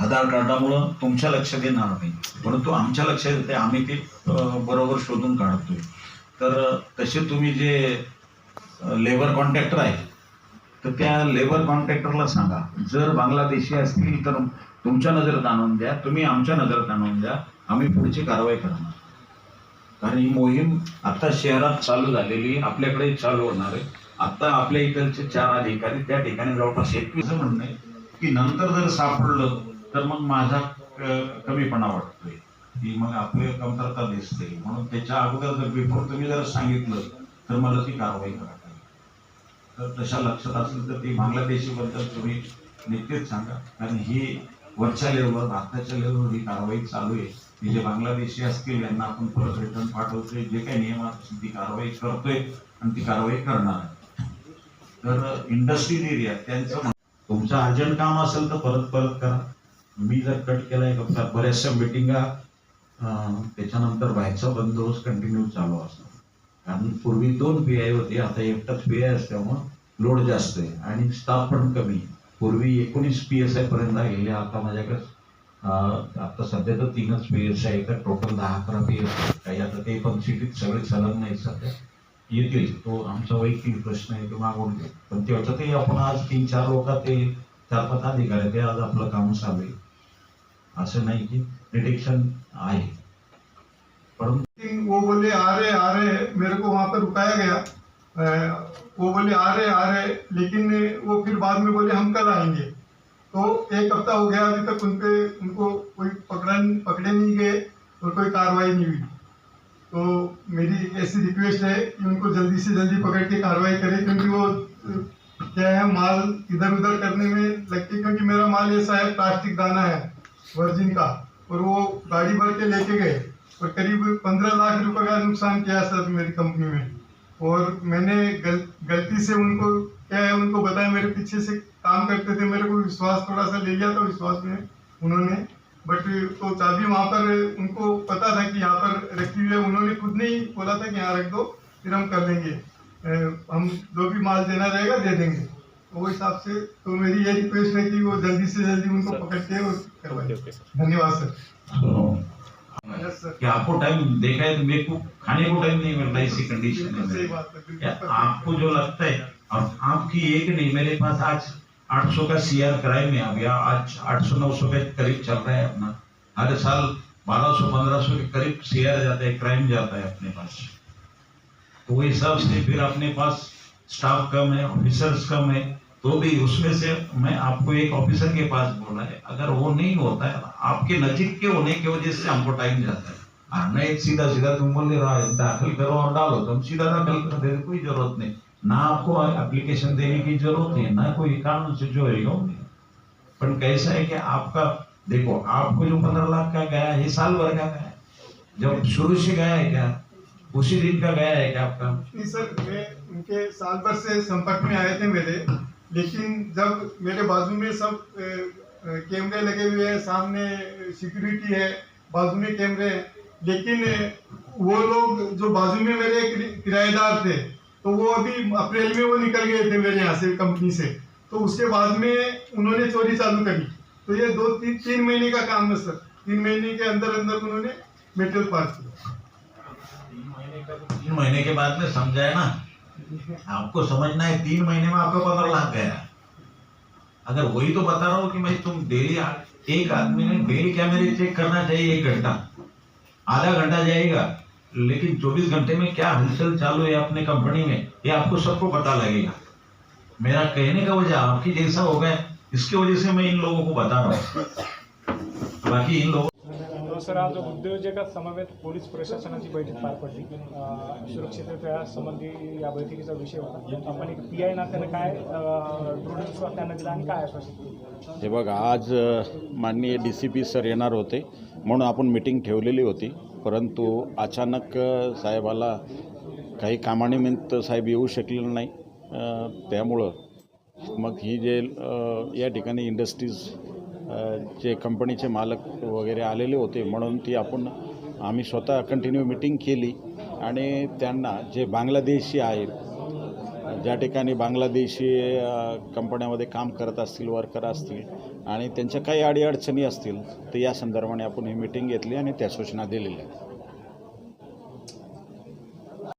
आधार कार्डामुळं तुमच्या लक्षात येणार नाही. परंतु आमच्या लक्षात येते आम्ही ते बरोबर शोधून काढतोय. तर तसे तुम्ही जे लेबर कॉन्ट्रॅक्टर आहे तर त्या लेबर कॉन्ट्रॅक्टरला सांगा. जर बांगलादेशी असतील तर तुमच्या नजरेत आणून द्या तुम्ही आमच्या नजरेत आणून द्या आम्ही पुढची कारवाई करणार. कारण ही मोहीम आता शहरात चालू झालेली आपल्याकडे चालू होणार आहे. आता आपल्या इकडचे चार अधिकारी त्या ठिकाणी जवळपास एकवीस म्हणणं आहे की नंतर जर सापडलं तर मग माझा कमीपणा वाटतोय. की मग आपली कमतरता दिसते. म्हणून त्याच्या अगोदर जर बिफोर तुम्ही जर सांगितलं तर मला ती कारवाई करा. तर तशा लक्षात असेल तर ती बांगलादेशीबद्दल तुम्ही निश्चित सांगा. कारण ही वरच्या लेवलवर भारताच्या लेवलवर ही कारवाई चालू आहे. की जे बांगलादेशी असतील यांना आपण परत रिटर्न पाठवतोय. जे काही नियमात असतील ती कारवाई करतोय आणि ती कारवाई करणार आहे. तर इंडस्ट्रियल एरिया त्यांचं तुमचं अर्जंट काम असेल तर परत परत करा. मी जर कट केला केलाय का बऱ्याचशा मिटिंगा त्याच्यानंतर बाहेरचा बंदोबस्त कंटिन्यू चालू असणार कारण पूर्वी दोन पी आय होते आता एकटाच पी आय असल्यामुळं लोड जास्त आहे आणि स्टाफ पण कमी पूर्वी एकोणीस पी एस आय पर्यंत गेले आता माझ्याकडे आता सध्या तर तीनच पी एस आय तर टोटल दहा अकरा पी एस काही आता ते पण सिटीत सगळे संलग्न नाही सध्या. येतील तो आमचा वैयक्तिक प्रश्न आहे तो मागून घे पण त्याच्यातही आपण आज तीन चार लोक ते चार पाच अधिकारी ते आज आपलं काम चालू आहे. असं नाही की डिटेक्शन परंतु वो बोले आ रहे आ रहे, मेरे को वहाँ पर रुकाया गया। वो बोले आ रहे आ रहे, लेकिन वो फिर बाद में बोले, हम कल आएँगे। तो एक हफ़्ता हो गया, अभी तक उनपे, उनको कोई पकड़ा पकड़े नहीं गए और कोई कार्रवाई नहीं हुई। तो मेरी ऐसी रिक्वेस्ट है कि उनको जल्दी से जल्दी पकड़ के कार्रवाई करें, क्योंकि वो क्या है, माल इधर उधर करने में लगती क्योंकि मेरा माल ऐसा है प्लास्टिक दाना है। वर्जिन का और वो गाड़ी भर के लेके गए और करीब पंद्रह लाख रुपए का नुकसान किया सर मेरी कंपनी में। और मैंने गल, गलती से उनको क्या है उनको बताया मेरे पीछे से काम करते थे मेरे को विश्वास थोड़ा सा ले लिया था विश्वास में उन्होंने। बट तो चाबी वहाँ पर उनको पता था कि यहाँ पर रखी हुई है। उन्होंने खुद ने ही बोला था कि यहाँ रख दो फिर हम कर अ, हम जो भी माल देना रहेगा दे देंगे। वो हिसाब से तो मेरी ये रिक्वेस्ट है कि वो जल्दी से जल्दी उनको पकड़ के और धन्यवाद सर। यस सर कि आपको टाइम देखा है तो मेरे को खाने को टाइम नहीं मिल रहा इसी कंडीशन में सही बात है आपको जो लगता है और आपकी एक नहीं मेरे पास आज 800 का सीआर क्राइम आ गया आज 800 900 के करीब चल रहा है अपना। हर साल 1200 1500 के करीब सीआर जाता है क्राइम जाता है अपने पास। तो वो हिसाब से फिर अपने पास स्टाफ कम है, ऑफिसर्स कम है तो भी उसमें से मैं आपको एक ऑफिसर के पास बोला है, अगर वो नहीं होता है, आपके नजीक के होने की वजह से हमको टाइम जाता है। और नहीं सीधा सीधा तुम बोल रहा है दाखिल करो और डालो। तुम सीधा दाखिल कर देते कोई ज़रूरत नहीं। ना आपको एप्लीकेशन देने की ज़रूरत है ना कोई कानून से जो है पर कैसा है कि आपका, देखो, आपको जो पंद्रह लाख का गया है साल भर का गया है। जब शुरू से गया है क्या? उसी दिन का गया है क्या आपका? नहीं सर, मैं उनके साल भर से संपर्क में आए थे मेरे, लेकिन जब मेरे बाजू में सब कैमरे लगे हुए हैं, सामने सिक्योरिटी है, बाजू में कैमरे हैं, लेकिन वो लोग जो बाजू में मेरे किराएदार थे तो वो अभी अप्रैल में वो निकल गए थे मेरे यहाँ से कंपनी से। तो उसके बाद में उन्होंने चोरी चालू करी। तो ये दो, तीन तीन महीने का काम है सर। तीन महीने के अंदर अंदर उन्होंने मेटेरियल पास किया। तीन महीने के बाद में समझाया ना? आपको समझना है, तीन महीने में आपका पंद्रह लाख गया। अगर वही तो बता रहा हूँ कि मैं तुम डेली एक आदमी ने डेली कैमरे चेक करना चाहिए एक घंटा। आधा घंटा जाएगा। लेकिन 24 घंटे में क्या हलचल चालू है अपने कंपनी में, ये आपको सबको पता लगेगा। मेरा कहने का वजह आपकी जैसा हो गया। इसकी वजह से मैं इन लोगों को बता रहा हूँ। बाकी इन लोगों सर आज उद्योजका समवेत पोलीस प्रशासनाची बैठक पार पडली. सुरक्षिततेच्या संबंधी या बैठकीचा विषय होता. आपण एक पी आय नात्याने काय अं, त्यांना दिला आणि काय आश्वासित हे बघा आज माननीय डी सी पी सर येणार होते म्हणून आपण मिटिंग ठेवलेली होती. परंतु अचानक साहेबाला काही कामानिमित्त साहेब येऊ शकलेलं नाही. त्यामुळं मग ही जे या ठिकाणी इंडस्ट्रीज जे कंपनीचे मालक वगैरे आलेले होते म्हणून ती आपण आम्ही स्वतः कंटिन्यू मिटिंग केली. आणि त्यांना जे बांगलादेशी आहेत ज्या ठिकाणी बांगलादेशी कंपन्यामध्ये काम करत असतील वर्कर असतील आणि त्यांच्या काही अडीअडचणी असतील तर या संदर्भाने आपण ही मिटिंग घेतली आणि त्या सूचना दिलेल्या आहेत.